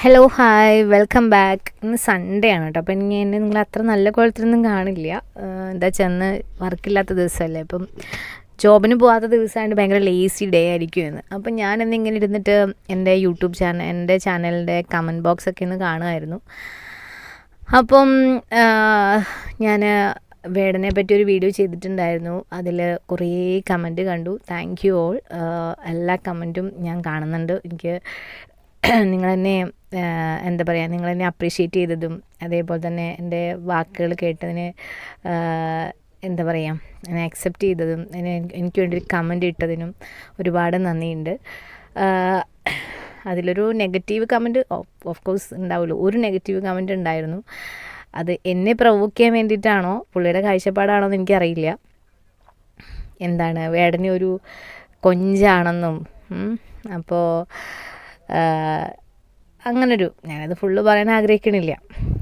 Hello hi welcome back ഇന്ന് Sunday ആണ് കേട്ടോ അപ്പം ഇനി എന്നെ നിങ്ങൾ അത്ര നല്ല കുഴപ്പത്തിലൊന്നും കാണില്ല. എന്താ ചെന്ന് വർക്കില്ലാത്ത ദിവസമല്ലേ അപ്പം ജോബിന് പോകാത്ത ദിവസമായിട്ട് ഭയങ്കര ലേസി ഡേ ആയിരിക്കും എന്ന് അപ്പം ഞാൻ എന്നിങ്ങനെ ഇരുന്നിട്ട് എന്റെ യൂട്യൂബ് ചാനൽ എന്റെ ചാനലിന്റെ കമന്റ് ബോക്സ് ഒക്കെ ഒന്ന് കാണുമായിരുന്നു അപ്പം ഞാൻ വേടനെ പറ്റി ഒരു വീഡിയോ ചെയ്തിട്ടുണ്ടായിരുന്നു. അതിൽ കുറേ കമന്റ് കണ്ടു. താങ്ക് യു ഓൾ എല്ലാ കമന്റും ഞാൻ കാണുന്നുണ്ട്. എനിക്ക് നിങ്ങളെന്നെ എന്നെ എന്താ പറയുക നിങ്ങളെന്നെ അപ്രീഷിയേറ്റ് ചെയ്തതും അതേപോലെ തന്നെ എന്റെ വാക്കുകൾ കേട്ടതിന് എന്താ പറയുക എന്നെ അക്സെപ്റ്റ് ചെയ്തതും എനിക്ക് വേണ്ടി ഒരു കമന്റ് ഇട്ടതിനും ഒരുപാട് നന്ദിയുണ്ട്. അതിലൊരു നെഗറ്റീവ് കമന്റ് ഓഫ് കോഴ്സ് ഉണ്ടാവുമല്ലോ ഒരു നെഗറ്റീവ് കമന്റ് ഉണ്ടായിരുന്നു. അത് എന്നെ പ്രൊവോക്ക് ചെയ്യാൻ വേണ്ടിയിട്ടാണോ പുള്ളിയുടെ കാഴ്ചപ്പാടാണോ എന്ന് എനിക്കറിയില്ല. എന്താണ് വേടനെ ഒരു കൊഞ്ചാണെന്നും അപ്പോൾ അങ്ങനൊരു ഞാനത് ഫുള്ള് പറയാൻ ആഗ്രഹിക്കണില്ല.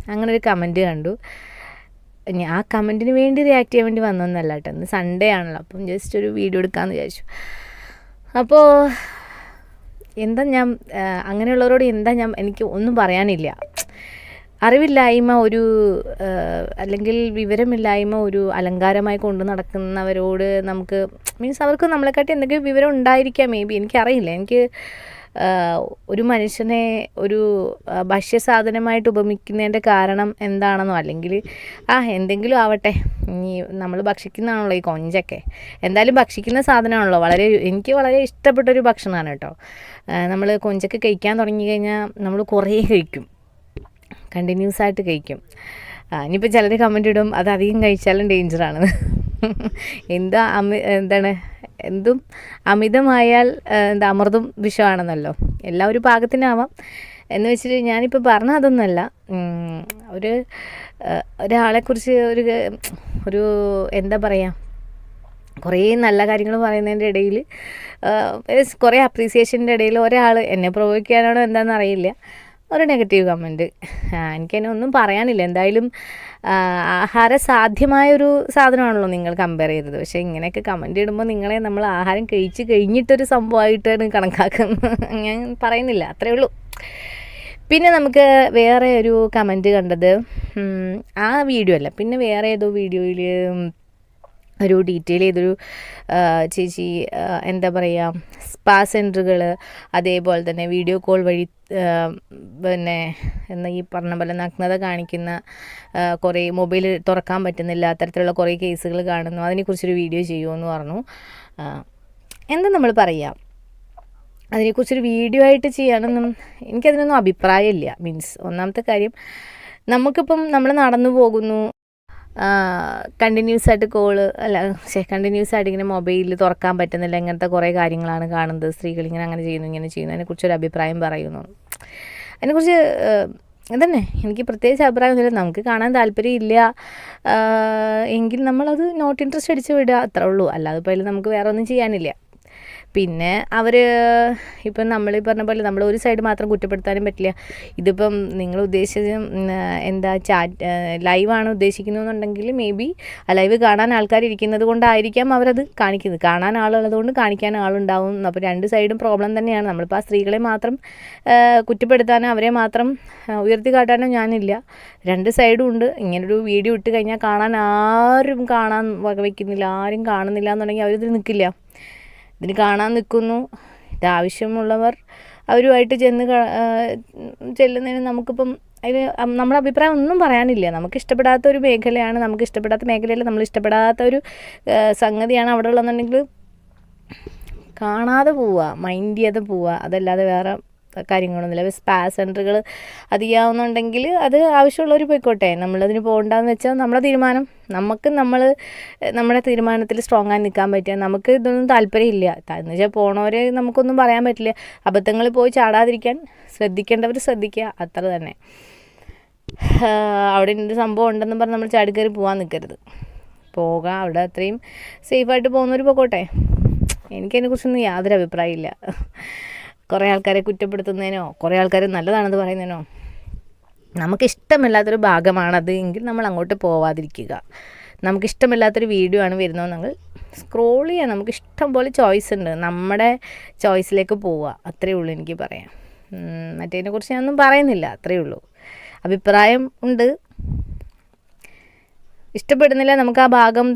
അങ്ങനൊരു കമന്റ് കണ്ടു. ആ കമന്റിന് വേണ്ടി റിയാക്ട് ചെയ്യാൻ വേണ്ടി വന്നതെന്നല്ല കേട്ടോ. ഇന്ന് സൺഡേ ആണല്ലോ. അപ്പം ജസ്റ്റ് ഒരു വീഡിയോ എടുക്കാമെന്ന് വിചാരിച്ചു. അപ്പോൾ എന്താ ഞാൻ അങ്ങനെയുള്ളവരോട് എന്താ ഞാൻ എനിക്ക് ഒന്നും പറയാനില്ല. അറിവില്ലായ്മ ഒരു അല്ലെങ്കിൽ വിവരമില്ലായ്മ ഒരു അലങ്കാരമായി കൊണ്ട് നടക്കുന്നവരോട് നമുക്ക് മീൻസ് അവർക്ക് നമ്മളെക്കാട്ടി എന്തെങ്കിലും വിവരം ഉണ്ടായിരിക്കാം മേ ബി എനിക്കറിയില്ല. എനിക്ക് ഒരു മനുഷ്യനെ ഒരു ഭക്ഷ്യസാധനമായിട്ട് ഉപമിക്കുന്നതിന്റെ കാരണം എന്താണെന്നോ അല്ലെങ്കിൽ ആ എന്തെങ്കിലും ആവട്ടെ ഈ നമ്മൾ ഭക്ഷിക്കുന്നതാണല്ലോ ഈ കൊഞ്ചൊക്കെ. എന്തായാലും ഭക്ഷിക്കുന്ന സാധനമാണല്ലോ വളരെ എനിക്ക് വളരെ ഇഷ്ടപ്പെട്ടൊരു ഭക്ഷണമാണ് കേട്ടോ. നമ്മൾ കൊഞ്ചൊക്കെ കഴിക്കാൻ തുടങ്ങി കഴിഞ്ഞാൽ നമ്മൾ കുറേ കഴിക്കും. കണ്ടിന്യൂസ് ആയിട്ട് കഴിക്കും ഇനിയിപ്പോൾ ചിലർ കമന്റ് ഇടും അത് അധികം കഴിച്ചാലും ഡേഞ്ചറാണ്. എന്താ അമി എന്താണ്? എന്തും അമിതമായാൽ എന്താ അമൃതും വിഷമാണെന്നല്ലോ. എല്ലാം ഒരു പാകത്തിനാവാം. എന്ന് വെച്ചിട്ട് ഞാനിപ്പോൾ പറഞ്ഞ അതൊന്നുമല്ല ഒരു ഒരാളെക്കുറിച്ച് ഒരു ഒരു എന്താ പറയുക കുറേ നല്ല കാര്യങ്ങൾ പറയുന്നതിന്റെ ഇടയിൽ കുറേ അപ്രീസിയേഷന്റെ ഇടയിൽ ഒരാൾ എന്നെ പ്രൊവോക്ക് എന്താണെന്ന് അറിയില്ല. ഒരു നെഗറ്റീവ് കമന്റ് എനിക്കതിനെ ഒന്നും പറയാനില്ല. എന്തായാലും ആഹാര സാധ്യമായൊരു സാധനമാണല്ലോ നിങ്ങൾ കമ്പയർ ചെയ്തത്. പക്ഷേ ഇങ്ങനെയൊക്കെ കമന്റ് ഇടുമ്പോൾ നിങ്ങളെ നമ്മൾ ആഹാരം കഴിച്ച് കഴിഞ്ഞിട്ടൊരു സംഭവമായിട്ടാണ് കണക്കാക്കുന്നത്. ഞാൻ പറയുന്നില്ല. അത്രേ ഉള്ളൂ. പിന്നെ നമുക്ക് വേറെ ഒരു കമന്റ് കണ്ടത് ആ വീഡിയോ അല്ല. പിന്നെ വേറെ ഏതോ വീഡിയോയിൽ ഒരു ഡീറ്റെയിൽ ചെയ്തൊരു ചേച്ചി എന്താ പറയുക സ്പാ സെന്ററുകൾ അതേപോലെ തന്നെ വീഡിയോ കോൾ വഴി പിന്നെ എന്താ ഈ പറഞ്ഞ പോലെ നഗ്നത കാണിക്കുന്ന കുറേ മൊബൈൽ തുറക്കാൻ പറ്റുന്നില്ല അത്തരത്തിലുള്ള കുറേ കേസുകൾ കാണുന്നു അതിനെക്കുറിച്ചൊരു വീഡിയോ ചെയ്യുമെന്ന് പറഞ്ഞു. എന്താ നമ്മൾ പറയുക അതിനെക്കുറിച്ചൊരു വീഡിയോ ആയിട്ട് ചെയ്യാനൊന്നും എനിക്കതിനൊന്നും അഭിപ്രായമില്ല. മീൻസ് ഒന്നാമത്തെ കാര്യം നമുക്കിപ്പം നമ്മൾ നടന്നു പോകുന്നു കണ്ടിന്യൂസ് ആയിട്ട് കോൾ അല്ല ശേ കണ്ടിന്യൂസ് ആയിട്ട് ഇങ്ങനെ മൊബൈലിൽ തുറക്കാൻ പറ്റുന്നില്ല ഇങ്ങനത്തെ കുറേ കാര്യങ്ങളാണ് കാണുന്നത്. സ്ത്രീകൾ ഇങ്ങനെ അങ്ങനെ ചെയ്യുന്നു ഇങ്ങനെ ചെയ്യുന്നു. അതിനെക്കുറിച്ചൊരു അഭിപ്രായം പറയുന്നു. അതിനെക്കുറിച്ച് അതന്നെ. എനിക്ക് പ്രത്യേകിച്ച് അഭിപ്രായമൊന്നുമില്ല. നമുക്ക് കാണാൻ താല്പര്യമില്ല. ഇല്ല എങ്കിൽ നമ്മളത് നോട്ട് ഇൻട്രസ്റ്റ് അടിച്ച് വിടുക അത്രേ ഉള്ളൂ. അല്ലാതെ ഇപ്പോൾ നമുക്ക് വേറെ ഒന്നും ചെയ്യാനില്ല. പിന്നെ അവർ ഇപ്പം നമ്മൾ ഈ പറഞ്ഞ പോലെ നമ്മൾ ഒരു സൈഡ് മാത്രം കുറ്റപ്പെടുത്താനും പറ്റില്ല. ഇതിപ്പം നിങ്ങൾ ഉദ്ദേശിച്ചത് എന്താ ചാറ്റ് ലൈവാണ് ഉദ്ദേശിക്കുന്നതെന്നുണ്ടെങ്കിൽ മേ ബി ലൈവ് കാണാൻ ആൾക്കാർ ഇരിക്കുന്നത് കൊണ്ടായിരിക്കാം അവരത് കാണിക്കുന്നത്. കാണാൻ ആളുള്ളത് കൊണ്ട് കാണിക്കാൻ ആളുണ്ടാവും. അപ്പോൾ രണ്ട് സൈഡും പ്രോബ്ലം തന്നെയാണ്. നമ്മളിപ്പോൾ ആ സ്ത്രീകളെ മാത്രം കുറ്റപ്പെടുത്താനോ അവരെ മാത്രം ഉയർത്തി കാട്ടാനോ ഞാനില്ല. രണ്ട് സൈഡും ഉണ്ട്. ഇങ്ങനൊരു വീഡിയോ ഇട്ട് കഴിഞ്ഞാൽ കാണാൻ ആരും കാണാൻ വകവയ്ക്കുന്നില്ല ആരും കാണുന്നില്ല എന്നുണ്ടെങ്കിൽ അവരിതിൽ നിൽക്കില്ല. ഇതിന് കാണാൻ നിൽക്കുന്നു. ഇതാവശ്യമുള്ളവർ അവരുമായിട്ട് ചെന്ന് ചെല്ലുന്നതിന് നമുക്കിപ്പം അതിന് നമ്മുടെ അഭിപ്രായം ഒന്നും പറയാനില്ല. നമുക്ക് ഇഷ്ടപ്പെടാത്ത ഒരു മേഖലയാണ് നമുക്ക് ഇഷ്ടപ്പെടാത്ത മേഖലയിൽ നമ്മൾ ഇഷ്ടപ്പെടാത്ത ഒരു സംഗതിയാണ് അവിടെ ഉള്ളതെന്നുണ്ടെങ്കിൽ കാണാതെ പോവുക മൈൻഡ് ചെയ്യാതെ പോവുക അതല്ലാതെ വേറെ കാര്യങ്ങളൊന്നുമില്ല. സ്പാ സെന്ററുകൾ അതിയാവുന്നുണ്ടെങ്കിൽ അത് ആവശ്യമുള്ളവർ പോയിക്കോട്ടെ. നമ്മളതിന് പോകണ്ടെന്ന് വെച്ചാൽ നമ്മുടെ തീരുമാനം. നമുക്ക് നമ്മൾ നമ്മുടെ തീരുമാനത്തിൽ സ്ട്രോങ് ആയി നിൽക്കാൻ പറ്റുക നമുക്ക് ഇതൊന്നും താല്പര്യമില്ല. എന്ന് വെച്ചാൽ പോണവരെ നമുക്കൊന്നും പറയാൻ പറ്റില്ല. അബദ്ധങ്ങളിൽ പോയി ചാടാതിരിക്കാൻ ശ്രദ്ധിക്കേണ്ടവർ ശ്രദ്ധിക്കുക. അത്ര തന്നെ. അവിടെ എന്ത് സംഭവം ഉണ്ടെന്ന് പറഞ്ഞ് നമ്മൾ ചാടിക്കയറി പോകാൻ നിൽക്കരുത് പോകാം അവിടെ അത്രയും സേഫായിട്ട് പോകുന്നവർ പോയിക്കോട്ടെ. എനിക്കതിനെക്കുറിച്ചൊന്നും യാതൊരു അഭിപ്രായമില്ല കുറേ ആൾക്കാരെ കുറ്റപ്പെടുത്തുന്നതിനോ കുറേ ആൾക്കാർ നല്ലതാണെന്ന് പറയുന്നതിനോ നമുക്കിഷ്ടമില്ലാത്തൊരു ഭാഗമാണത് എങ്കിൽ നമ്മൾ അങ്ങോട്ട് പോവാതിരിക്കുക. നമുക്കിഷ്ടമില്ലാത്തൊരു വീഡിയോ ആണ് വരുന്നതെന്നെങ്കിൽ സ്ക്രോൾ ചെയ്യാം നമുക്ക് ഇഷ്ടം പോലെ ചോയ്സ് ഉണ്ട്. നമ്മുടെ ചോയ്സിലേക്ക് പോവുക. അത്രയേ ഉള്ളൂ എനിക്ക് പറയാം മറ്റേതിനെ കുറിച്ച് ഞാനൊന്നും പറയുന്നില്ല. അത്രയേ ഉള്ളൂ. അഭിപ്രായം ഉണ്ട്. ഇഷ്ടപ്പെടുന്നില്ല നമുക്ക് ആ ഭാഗം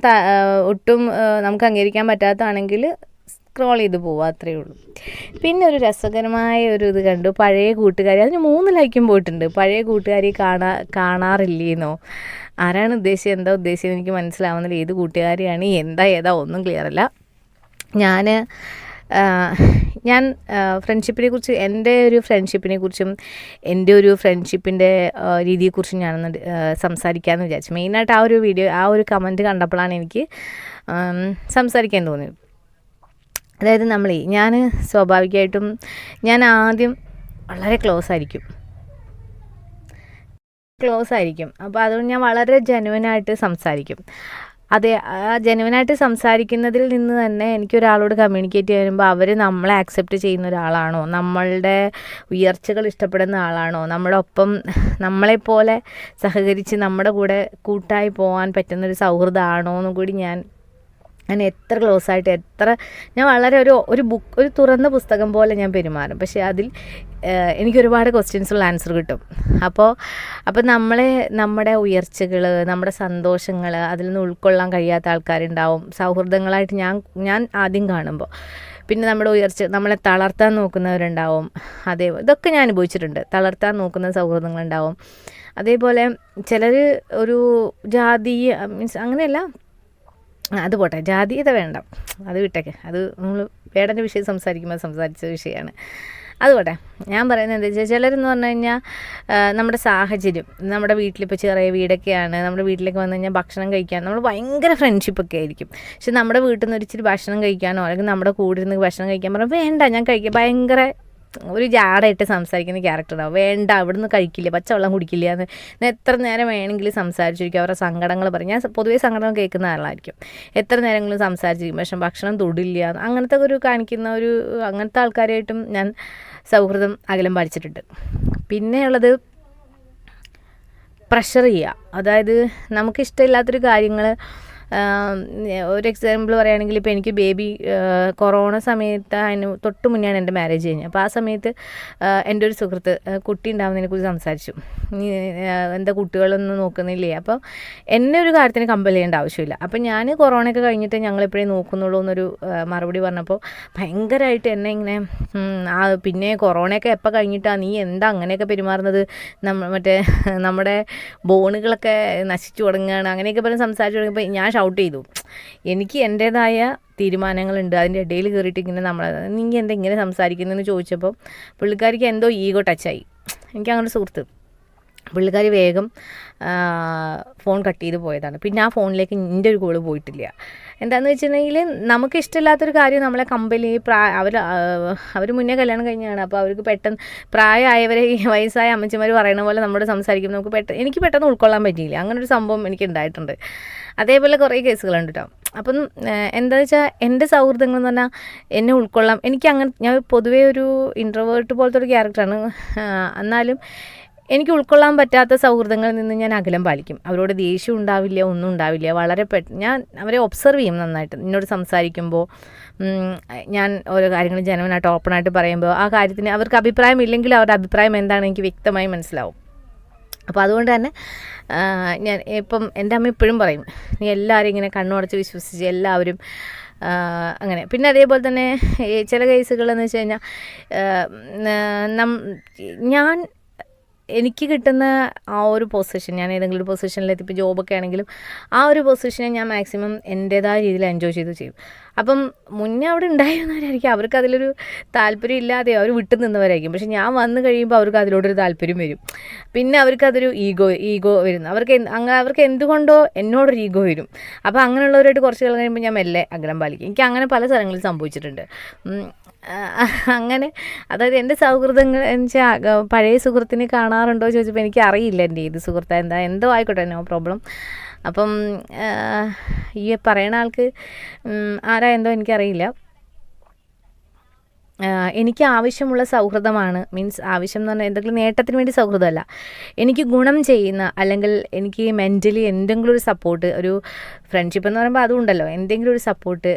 ഒട്ടും നമുക്ക് അംഗീകരിക്കാൻ പറ്റാത്തതാണെങ്കിൽ സ്ക്രോൾ ചെയ്ത് പോവുക അത്രയേ ഉള്ളൂ. പിന്നെ ഒരു രസകരമായ ഒരു ഇത് കണ്ടു പഴയ കൂട്ടുകാരി. അതിന് മൂന്ന് ലൈക്കും പോയിട്ടുണ്ട്. പഴയ കൂട്ടുകാരി കാണാ കാണാറില്ലേന്നോ? ആരാണ് ഉദ്ദേശിച്ചത്? എന്താ ഉദ്ദേശിച്ചത്? എനിക്ക് മനസ്സിലാവുന്നില്ല. ഏത് കൂട്ടുകാരിയാണ്? എന്താ ഏതാ? ഒന്നും ക്ലിയർ അല്ല. ഞാൻ ഞാൻ ഫ്രണ്ട്ഷിപ്പിനെ കുറിച്ച് എന്റെ ഒരു ഫ്രണ്ട്ഷിപ്പിനെ കുറിച്ചും എന്റെ ഒരു ഫ്രണ്ട്ഷിപ്പിന്റെ രീതിയെക്കുറിച്ചും ഞാനൊന്ന് സംസാരിക്കാമെന്ന് വിചാരിച്ചു. മെയിനായിട്ട് ആ ഒരു വീഡിയോ ആ ഒരു കമന്റ് കണ്ടപ്പോഴാണ് എനിക്ക് സംസാരിക്കാൻ തോന്നിയത്. അതായത് നമ്മളേ ഞാൻ സ്വാഭാവികമായിട്ടും ഞാൻ ആദ്യം വളരെ ക്ലോസ് ആയിരിക്കും. ക്ലോസ് ആയിരിക്കും. അപ്പോൾ അതുകൊണ്ട് ഞാൻ വളരെ ജനുവനായിട്ട് സംസാരിക്കും. അതെ ആ ജനുവനായിട്ട് സംസാരിക്കുന്നതിൽ നിന്ന് തന്നെ എനിക്കൊരാളോട് കമ്മ്യൂണിക്കേറ്റ് ചെയ്യുമ്പോൾ അവർ നമ്മളെ ആക്സെപ്റ്റ് ചെയ്യുന്ന ഒരാളാണോ? നമ്മളുടെ ഉയർച്ചകൾ ഇഷ്ടപ്പെടുന്ന ആളാണോ? നമ്മുടെ ഒപ്പം നമ്മളെപ്പോലെ സഹകരിച്ച് നമ്മുടെ കൂടെ കൂട്ടായി പോകാൻ പറ്റുന്നൊരു സൗഹൃദമാണോ എന്നും കൂടി ഞാൻ ഞാൻ എത്ര ക്ലോസ് ആയിട്ട് എത്ര ഞാൻ വളരെ ഒരു ഒരു ബുക്ക് ഒരു തുറന്ന പുസ്തകം പോലെ ഞാൻ പെരുമാറും. പക്ഷേ അതിൽ എനിക്ക് ഒരുപാട് ക്വസ്റ്റ്യൻസുള്ള ആൻസർ കിട്ടും. അപ്പോൾ അപ്പോൾ നമ്മളെ നമ്മുടെ ഉയർച്ചകൾ നമ്മുടെ സന്തോഷങ്ങൾ അതിൽ നിന്ന് ഉൾക്കൊള്ളാൻ കഴിയാത്ത ആൾക്കാരുണ്ടാവും. സൗഹൃദങ്ങളായിട്ട് ഞാൻ ഞാൻ ആദ്യം കാണുമ്പോൾ. പിന്നെ നമ്മുടെ ഉയർച്ച നമ്മളെ തളർത്താൻ നോക്കുന്നവരുണ്ടാവും. അതേ ഇതൊക്കെ ഞാൻ അനുഭവിച്ചിട്ടുണ്ട്. തളർത്താൻ നോക്കുന്ന സൗഹൃദങ്ങളുണ്ടാവും. അതേപോലെ ചിലർ ഒരു ജാതീയ മീൻസ് അങ്ങനെയല്ല അത് പോട്ടെ. ജാതീയത വേണ്ട. അത് വിട്ടേക്കെ. അത് നമ്മൾ വേടന്റെ വിഷയം സംസാരിക്കുമ്പോൾ സംസാരിച്ച വിഷയമാണ് അതുപോട്ടെ ഞാൻ പറയുന്നത് എന്താ വെച്ചാൽ ചിലരെന്ന് പറഞ്ഞു കഴിഞ്ഞാൽ നമ്മുടെ സാഹചര്യം. നമ്മുടെ വീട്ടിലിപ്പോൾ ചെറിയ വീടൊക്കെയാണ്. നമ്മുടെ വീട്ടിലേക്ക് വന്നു കഴിഞ്ഞാൽ ഭക്ഷണം കഴിക്കാൻ നമ്മൾ ഭയങ്കര ഫ്രണ്ട്ഷിപ്പൊക്കെ ആയിരിക്കും. പക്ഷെ നമ്മുടെ വീട്ടിൽ നിന്ന് ഒരിച്ചിരി ഭക്ഷണം കഴിക്കാനോ അല്ലെങ്കിൽ നമ്മുടെ കൂടെ ഇരുന്ന് ഭക്ഷണം കഴിക്കാൻ പറഞ്ഞാൽ വേണ്ട. ഞാൻ കഴിക്കാം ഭയങ്കര ഒരു ജാടായിട്ട് സംസാരിക്കുന്ന ക്യാരക്ടറാണ് വേണ്ട അവിടുന്ന് കഴിക്കില്ല പച്ചവെള്ളം കുടിക്കില്ല എന്ന്. എത്ര നേരം വേണമെങ്കിലും സംസാരിച്ചിരിക്കും അവരുടെ സങ്കടങ്ങൾ പറയും. ഞാൻ പൊതുവേ സങ്കടം കേൾക്കുന്ന ആളായിരിക്കും. എത്ര നേരങ്ങളും സംസാരിച്ചിരിക്കും. പക്ഷെ ഭക്ഷണം തൊടില്ല. അങ്ങനത്തെ ഒരു കാണിക്കുന്ന ഒരു അങ്ങനത്തെ ആൾക്കാരായിട്ടും ഞാൻ സൗഹൃദം അകലം പാലിച്ചിട്ടുണ്ട്. പിന്നെയുള്ളത് പ്രഷർ ചെയ്യുക. അതായത് നമുക്കിഷ്ടമില്ലാത്തൊരു കാര്യങ്ങൾ ഒരു എക്സാമ്പിൾ പറയുകയാണെങ്കിൽ ഇപ്പോൾ എനിക്ക് ബേബി കൊറോണ സമയത്ത് അതിന് തൊട്ട് മുന്നെയാണ് എന്റെ മാരേജ് കഴിഞ്ഞത്. അപ്പോൾ ആ സമയത്ത് എന്റെ ഒരു സുഹൃത്ത് കുട്ടി ഉണ്ടാവുന്നതിനെ കുറിച്ച് സംസാരിച്ചു. എന്താ കുട്ടികളൊന്നും നോക്കുന്നില്ലേ? അപ്പോൾ എന്നെ ഒരു കാര്യത്തിന് കമ്പൽ ചെയ്യേണ്ട ആവശ്യമില്ല. അപ്പോൾ ഞാൻ കൊറോണയൊക്കെ കഴിഞ്ഞിട്ട് ഞങ്ങൾ എപ്പോഴേ നോക്കുന്നുള്ളൂ എന്നൊരു മറുപടി പറഞ്ഞപ്പോൾ ഭയങ്കരമായിട്ട് എന്നെ ഇങ്ങനെ ആ പിന്നെ കൊറോണയൊക്കെ എപ്പോൾ കഴിഞ്ഞിട്ടാണ് നീ എന്താ അങ്ങനെയൊക്കെ പെരുമാറുന്നത്? നമ്മ മറ്റേ നമ്മുടെ ബോണുകളൊക്കെ നശിച്ചു തുടങ്ങുകയാണ്. അങ്ങനെയൊക്കെ പറഞ്ഞ് സംസാരിച്ചു തുടങ്ങിയപ്പോൾ ഞാൻ ഷൗട്ട് ചെയ്തു. എനിക്ക് എന്റേതായ തീരുമാനങ്ങളുണ്ട്. അതിന്റെ ഇടയിൽ കയറിയിട്ട് ഇങ്ങനെ നമ്മൾ നീ എന്താ ഇങ്ങനെ സംസാരിക്കുന്നതെന്ന് ചോദിച്ചപ്പോൾ പുള്ളിക്കാരിക്ക് എന്തോ ഈഗോ ടച്ചായി എനിക്ക് അങ്ങനെ സുഹൃത്ത്. പുള്ളിക്കാരി വേഗം ഫോൺ കട്ട് ചെയ്ത് പോയതാണ്. പിന്നെ ആ ഫോണിലേക്ക് എന്റെ ഒരു കോൾ പോയിട്ടില്ല. എന്താണെന്ന് വെച്ചിട്ടുണ്ടെങ്കിൽ നമുക്ക് ഇഷ്ടമില്ലാത്തൊരു കാര്യം നമ്മളെ കമ്പനി അവർ അവർ മുന്നേ കല്യാണം കഴിഞ്ഞാണ്. അപ്പോൾ അവർക്ക് പെട്ടെന്ന് പ്രായമായവരെ വയസ്സായ അമ്മച്ചിമാർ പറയുന്ന പോലെ നമ്മുടെ സംസാരിക്കും നമുക്ക് പെട്ടെന്ന് എനിക്ക് പെട്ടെന്ന് ഉൾക്കൊള്ളാൻ പറ്റിയില്ല. അങ്ങനെ ഒരു സംഭവം എനിക്ക് ഉണ്ടായിട്ടുണ്ട് അതേപോലെ കുറേ കേസുകളുണ്ട് കേട്ടോ അപ്പം എന്താ വെച്ചാൽ എന്റെ സൗഹൃദങ്ങൾ എന്ന് പറഞ്ഞാൽ എന്നെ ഉൾക്കൊള്ളാം. എനിക്ക് അങ്ങനെ ഞാൻ പൊതുവേ ഒരു ഇൻട്രോവേർട്ട് പോലത്തെ ഒരു ക്യാരക്ടറാണ് എന്നാലും എനിക്ക് ഉൾക്കൊള്ളാൻ പറ്റാത്ത സൗഹൃദങ്ങളിൽ നിന്ന് ഞാൻ അകലം പാലിക്കും. അവരോട് ദേഷ്യം ഉണ്ടാവില്ല ഒന്നും ഉണ്ടാവില്ല. വളരെ പെ ഞാൻ അവരെ ഒബ്സർവ് ചെയ്യും നന്നായിട്ട്. എന്നോട് സംസാരിക്കുമ്പോൾ ഞാൻ ഓരോ കാര്യങ്ങൾ ജനവനായിട്ട് ഓപ്പണായിട്ട് പറയുമ്പോൾ ആ കാര്യത്തിന് അവർക്ക് അഭിപ്രായം ഇല്ലെങ്കിൽ അവരുടെ അഭിപ്രായം എന്താണ് എനിക്ക് വ്യക്തമായി മനസ്സിലാവും. അപ്പോൾ അതുകൊണ്ട് തന്നെ ഞാൻ ഇപ്പം എന്റെ അമ്മ ഇപ്പോഴും പറയും നീ എല്ലാവരും ഇങ്ങനെ കണ്ണുടച്ച് വിശ്വസിച്ച് എല്ലാവരും അങ്ങനെ. പിന്നെ അതേപോലെ തന്നെ ചില കേസുകളെന്ന് വെച്ച് കഴിഞ്ഞാൽ ഞാൻ എനിക്ക് കിട്ടുന്ന ആ ഒരു പൊസിഷൻ ഞാൻ ഏതെങ്കിലും ഒരു പൊസിഷനിലെത്തി ഇപ്പോൾ ജോബൊക്കെ ആണെങ്കിലും ആ ഒരു പൊസിഷനെ ഞാൻ മാക്സിമം എന്റേതായ രീതിയിൽ എൻജോയ് ചെയ്ത് ചെയ്യും. അപ്പം മുന്നേ അവിടെ ഉണ്ടായിരുന്നവരായിരിക്കും. അവർക്ക് അതിലൊരു താല്പര്യം ഇല്ലാതെ അവർ വിട്ടു നിന്നവരായിരിക്കും. പക്ഷെ ഞാൻ വന്നു കഴിയുമ്പോൾ അവർക്ക് അതിലോട്ടൊരു താല്പര്യം വരും. പിന്നെ അവർക്ക് അതൊരു ഈഗോ ഈഗോ വരുന്നു. അവർക്ക് അങ്ങ് അവർക്ക് എന്തുകൊണ്ടോ എന്നോടൊരു ഈഗോ വരും. അപ്പോൾ അങ്ങനെയുള്ളവരായിട്ട് കുറച്ച് കാലം കഴിയുമ്പോൾ ഞാൻ മെല്ലെ അഗ്രം പാലിക്കും. എനിക്ക് അങ്ങനെ പല സ്ഥലങ്ങളിൽ സംഭവിച്ചിട്ടുണ്ട്. അങ്ങനെ. അതായത് എന്റെ സൗഹൃദങ്ങൾ വെച്ചാൽ പഴയ സുഹൃത്തിനെ കാണാറുണ്ടോ ചോദിച്ചപ്പോൾ എനിക്ക് അറിയില്ല എന്റെ ഏത് സുഹൃത്ത് എന്താ എന്തോ ആയിക്കോട്ടെ നോ പ്രോബ്ലം. അപ്പം ഈ പറയണ ആൾക്ക് ആരാ എന്തോ എനിക്കറിയില്ല. എനിക്ക് ആവശ്യമുള്ള സൗഹൃദമാണ്. മീൻസ് ആവശ്യം എന്ന് പറഞ്ഞാൽ എന്തെങ്കിലും നേട്ടത്തിന് വേണ്ടി സൗഹൃദമല്ല. എനിക്ക് ഗുണം ചെയ്യുന്ന അല്ലെങ്കിൽ എനിക്ക് മെന്റലി എന്തെങ്കിലും ഒരു സപ്പോർട്ട് ഒരു ഫ്രണ്ട്ഷിപ്പ് എന്ന് പറയുമ്പോൾ അതുണ്ടല്ലോ എന്തെങ്കിലും ഒരു സപ്പോർട്ട്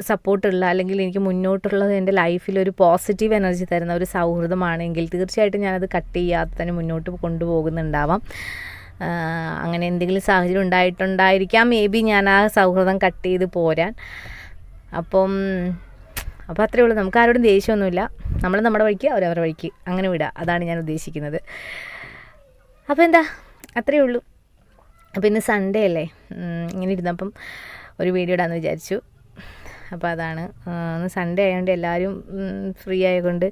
സപ്പോർട്ടുള്ള അല്ലെങ്കിൽ എനിക്ക് മുന്നോട്ടുള്ളത് എന്റെ ലൈഫിൽ ഒരു പോസിറ്റീവ് എനർജി തരുന്ന ഒരു സൗഹൃദമാണെങ്കിൽ തീർച്ചയായിട്ടും ഞാനത് കട്ട് ചെയ്യാതെ തന്നെ മുന്നോട്ട് കൊണ്ടുപോകുന്നുണ്ടാവാം. അങ്ങനെ എന്തെങ്കിലും സാഹചര്യം ഉണ്ടായിട്ടുണ്ടായിരിക്കാം. മേ ബി ഞാൻ ആ സൗഹൃദം കട്ട് ചെയ്ത് പോരാൻ. അപ്പം അപ്പോൾ അത്രയേ ഉള്ളൂ. നമുക്ക് ആരോടും ദേഷ്യമൊന്നുമില്ല. നമ്മൾ നമ്മുടെ വഴിക്ക് അവരവരുടെ വഴിക്ക് അങ്ങനെ വിടുക. അതാണ് ഞാൻ ഉദ്ദേശിക്കുന്നത്. അപ്പോൾ എന്താ? അത്രേ ഉള്ളൂ. അപ്പോൾ ഇന്ന് സൺഡേ അല്ലേ? ഇങ്ങനെ ഇരുന്നപ്പം ഒരു വീഡിയോ ഇടാമെന്ന് വിചാരിച്ചു. അപ്പോൾ അതാണ്. സൺഡേ ആയതുകൊണ്ട് എല്ലാവരും ഫ്രീ ആയതുകൊണ്ട്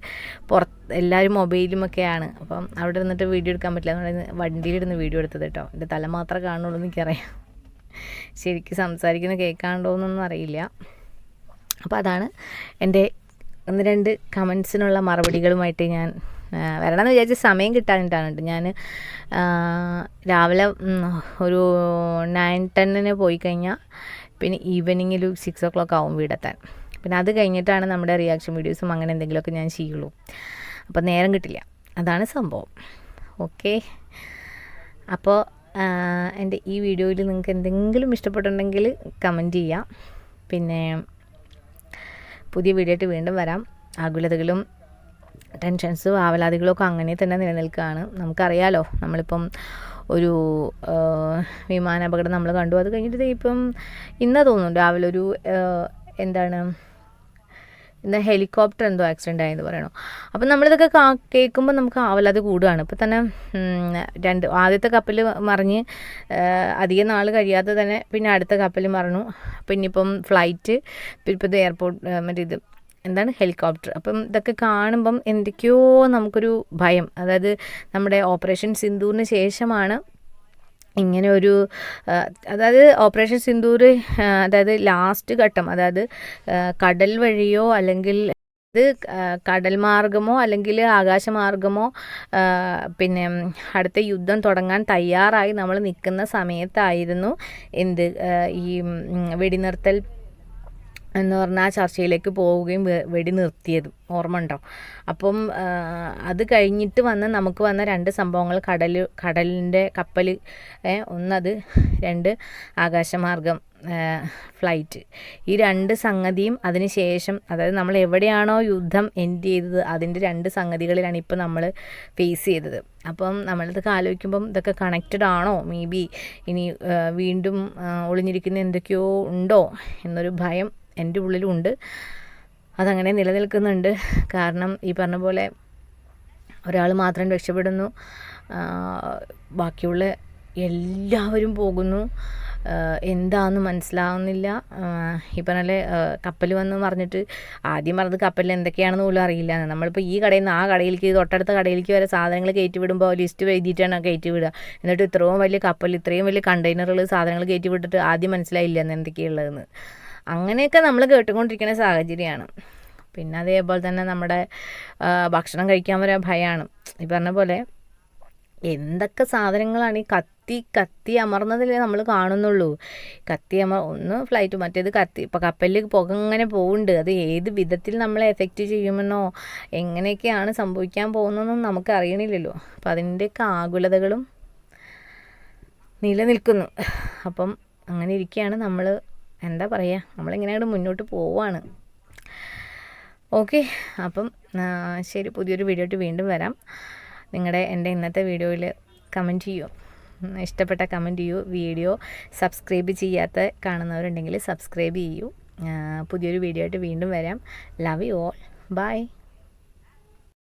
പുറത്ത് എല്ലാവരും മൊബൈലുമൊക്കെയാണ് അപ്പം അവിടെ ഇരുന്നിട്ട് വീഡിയോ എടുക്കാൻ പറ്റില്ല. അതുകൊണ്ട് വണ്ടിയിലിരുന്ന് വീഡിയോ എടുത്തത് കേട്ടോ എന്റെ തല മാത്രമേ കാണുള്ളൂ എനിക്കറിയാം. ശരിക്കും സംസാരിക്കുന്ന കേൾക്കാണ്ടോ എന്നൊന്നും അറിയില്ല. അപ്പോൾ അതാണ് എന്റെ ഒന്ന് രണ്ട് കമൻസിനുള്ള മറുപടികളുമായിട്ട് ഞാൻ വരണമെന്ന് വിചാരിച്ച സമയം കിട്ടാനിട്ടാണ് കേട്ടോ ഞാൻ രാവിലെ ഒരു നയൻ ടെന്നിന് പോയി കഴിഞ്ഞാൽ പിന്നെ ഈവനിങ്ങിൽ സിക്സ് ഒ ക്ലോക്ക് ആവും വീടെത്താൻ. പിന്നെ അത് കഴിഞ്ഞിട്ടാണ് നമ്മുടെ റിയാക്ഷൻ വീഡിയോസും അങ്ങനെ എന്തെങ്കിലുമൊക്കെ ഞാൻ ചെയ്യുള്ളൂ. അപ്പോൾ നേരം കിട്ടില്ല. അതാണ് സംഭവം. ഓക്കെ അപ്പോൾ എന്റെ ഈ വീഡിയോയിൽ നിങ്ങൾക്ക് എന്തെങ്കിലും ഇഷ്ടപ്പെട്ടുണ്ടെങ്കിൽ കമന്റ് ചെയ്യാം. പിന്നെ പുതിയ വീഡിയോ ആയിട്ട് വീണ്ടും വരാം. ആകുലതകളും ടെൻഷൻസും ആവലാതികളും ഒക്കെ അങ്ങനെ തന്നെ നിലനിൽക്കുകയാണ്. നമുക്കറിയാലോ നമ്മളിപ്പം ഒരു വിമാനാപകടം നമ്മൾ കണ്ടു. അത് കഴിഞ്ഞിട്ട് ഇപ്പം ഇന്ന് തോന്നുന്നു രാവിലെ ഒരു എന്താണ് ഇന്ന് ഹെലികോപ്റ്റർ എന്തോ ആക്സിഡന്റ് ആയെന്ന് പറയണു. അപ്പം നമ്മളിതൊക്കെ കാ കേൾക്കുമ്പോൾ നമുക്ക് ആവലാതി കൂടുകയാണ് ഇപ്പം തന്നെ രണ്ട് ആദ്യത്തെ കപ്പൽ മറിഞ്ഞ് അധികം നാൾ കഴിയാതെ തന്നെ പിന്നെ അടുത്ത കപ്പൽ മറന്നു. പിന്നെ ഇപ്പം ഫ്ലൈറ്റ് പിന്നെ ഇപ്പം ഇത് എയർപോർട്ട് മറ്റേ ഇത് എന്താണ് ഹെലികോപ്റ്റർ. അപ്പം ഇതൊക്കെ കാണുമ്പം എന്തൊക്കെയോ നമുക്കൊരു ഭയം. അതായത് നമ്മുടെ ഓപ്പറേഷൻ സിന്ദൂറിന് ശേഷമാണ് ഇങ്ങനെ ഒരു അതായത് ഓപ്പറേഷൻ സിന്ദൂർ അതായത് ലാസ്റ്റ് ഘട്ടം അതായത് കടൽ വഴിയോ അല്ലെങ്കിൽ ഇത് കടൽ മാർഗമോ അല്ലെങ്കിൽ ആകാശമാർഗമോ പിന്നെ അടുത്ത യുദ്ധം തുടങ്ങാൻ തയ്യാറായി നമ്മൾ നിൽക്കുന്ന സമയത്തായിരുന്നു എന്ത് ഈ വെടിനിർത്തൽ എന്ന് പറഞ്ഞാൽ ആ ചർച്ചയിലേക്ക് പോവുകയും വെടി നിർത്തിയതും ഓർമ്മ ഉണ്ടോ? അപ്പം അത് കഴിഞ്ഞിട്ട് വന്ന നമുക്ക് വന്ന രണ്ട് സംഭവങ്ങൾ കടൽ കടലിന്റെ കപ്പൽ ഒന്നത് രണ്ട് ആകാശമാർഗം ഫ്ലൈറ്റ്. ഈ രണ്ട് സംഗതിയും അതിന് ശേഷം അതായത് നമ്മൾ എവിടെയാണോ യുദ്ധം എൻഡ് ചെയ്തത് അതിന്റെ രണ്ട് സംഗതികളിലാണ് ഇപ്പോൾ നമ്മൾ ഫേസ് ചെയ്തത്. അപ്പം നമ്മളിതൊക്കെ ആലോചിക്കുമ്പം ഇതൊക്കെ കണക്റ്റഡ് ആണോ? മേ ബി ഇനി വീണ്ടും ഒളിഞ്ഞിരിക്കുന്ന എന്തൊക്കെയോ ഉണ്ടോ എന്നൊരു ഭയം എന്റെ ഉള്ളിലുണ്ട്. അതങ്ങനെ നിലനിൽക്കുന്നുണ്ട്. കാരണം ഈ പറഞ്ഞ പോലെ ഒരാൾ മാത്രം രക്ഷപ്പെടുന്നു. ബാക്കിയുള്ള എല്ലാവരും പോകുന്നു. എന്താണെന്ന് മനസ്സിലാവുന്നില്ല. ഈ പറഞ്ഞ കപ്പൽ വന്ന് പറഞ്ഞിട്ട് ആദ്യം പറഞ്ഞത് കപ്പലിൽ എന്തൊക്കെയാണെന്ന് പോലും അറിയില്ല. നമ്മളിപ്പോൾ ഈ കടയിൽ നിന്ന് ആ കടയിലേക്ക് തൊട്ടടുത്ത കടയിലേക്ക് വരെ സാധനങ്ങൾ കയറ്റി വിടുമ്പോൾ ലിസ്റ്റ് എഴുതിയിട്ടാണ് കയറ്റി വിടുക. എന്നിട്ട് ഇത്രയും വലിയ കപ്പൽ ഇത്രയും വലിയ കണ്ടെയ്നറുകൾ സാധനങ്ങൾ കയറ്റി വിട്ടിട്ട് ആദ്യം മനസ്സിലായില്ല എന്ന് എന്തൊക്കെയുള്ളതെന്ന് അങ്ങനെയൊക്കെ നമ്മൾ കേട്ടുകൊണ്ടിരിക്കുന്ന സാഹചര്യമാണ്. പിന്നെ അതേപോലെ തന്നെ നമ്മുടെ ഭക്ഷണം കഴിക്കാൻ വരെ ഭയമാണ് ഈ പറഞ്ഞ പോലെ എന്തൊക്കെ സാധനങ്ങളാണ് ഈ കത്തി കത്തി അമർന്നതിലേ നമ്മൾ കാണുന്നുള്ളൂ. കത്തി അമർ ഒന്ന് ഫ്ലൈറ്റ് മറ്റേത് കത്തി. ഇപ്പോൾ കപ്പലിൽ പുക ഇങ്ങനെ പോകുന്നുണ്ട് അത് ഏത് വിധത്തിൽ നമ്മളെ എഫക്റ്റ് ചെയ്യുമെന്നോ എങ്ങനെയൊക്കെയാണ് സംഭവിക്കാൻ പോകുന്നതെന്നും നമുക്ക് അറിയണില്ലല്ലോ. അപ്പം അതിന്റെയൊക്കെ ആകുലതകളും നിലനിൽക്കുന്നു. അപ്പം അങ്ങനെ ഇരിക്കുകയാണ് നമ്മൾ എന്താ പറയുക നമ്മളിങ്ങനെ മുന്നോട്ട് പോവാണ്. ഓക്കെ അപ്പം ശരി പുതിയൊരു വീഡിയോ ആയിട്ട് വീണ്ടും വരാം. നിങ്ങളുടെ എന്റെ ഇന്നത്തെ വീഡിയോയിൽ കമന്റ് ചെയ്യൂ. ഇഷ്ടപ്പെട്ട കമന്റ് ചെയ്യൂ. വീഡിയോ സബ്സ്ക്രൈബ് ചെയ്യാത്ത കാണുന്നവരുണ്ടെങ്കിൽ സബ്സ്ക്രൈബ് ചെയ്യൂ. പുതിയൊരു വീഡിയോ ആയിട്ട് വീണ്ടും വരാം. Love you all by